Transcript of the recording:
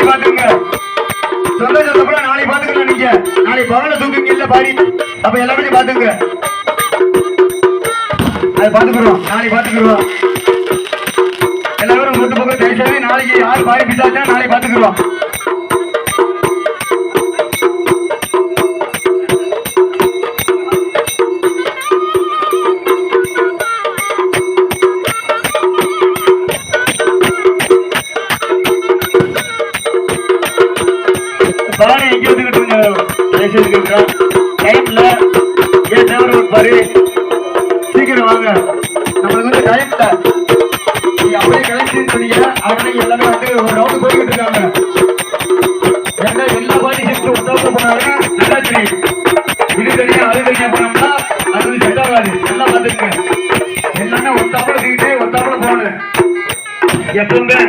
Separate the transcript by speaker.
Speaker 1: நினைச்சு பாத்துக்கங்க. சொந்த நாளை பாத்துக்கலாம் நீங்க நாளை பவன தூக்குங்க இல்ல பாடி அப்ப எல்லாமே பாத்துங்க அது பாத்துக்கிறோம் நாளை பாத்துக்கிறோம் எல்லாரும் மூட்டு பக்கம் தயசாவே நாளைக்கு யார் பாடி பிசாச்சா நாளை பாத்துக்கிறோம் பவானி எங்க வந்துகிட்டு கொஞ்சம் பேசிட்டு டைம்ல ஏன் தேவர் பாரு சீக்கிரம் வாங்க. நம்மளுக்கு வந்து டைம் நீ அப்படியே கிளம்பின்னு சொன்னீங்க அவனை எல்லாமே வந்து ஒரு ரவுண்டு போய்கிட்டு இருக்காங்க. ஏன்னா எல்லா பாடி ஷிஃப்ட் ஒத்தவங்க போனாருன்னா நல்லா தெரியும். இது தெரியும் அது தெரியும் போனோம்னா அது செட் ஆகாது. எல்லாம் பார்த்துருங்க எல்லாமே ஒத்தாப்புல தூக்கிட்டு ஒத்தாப்புல போகணும். எப்பவுமே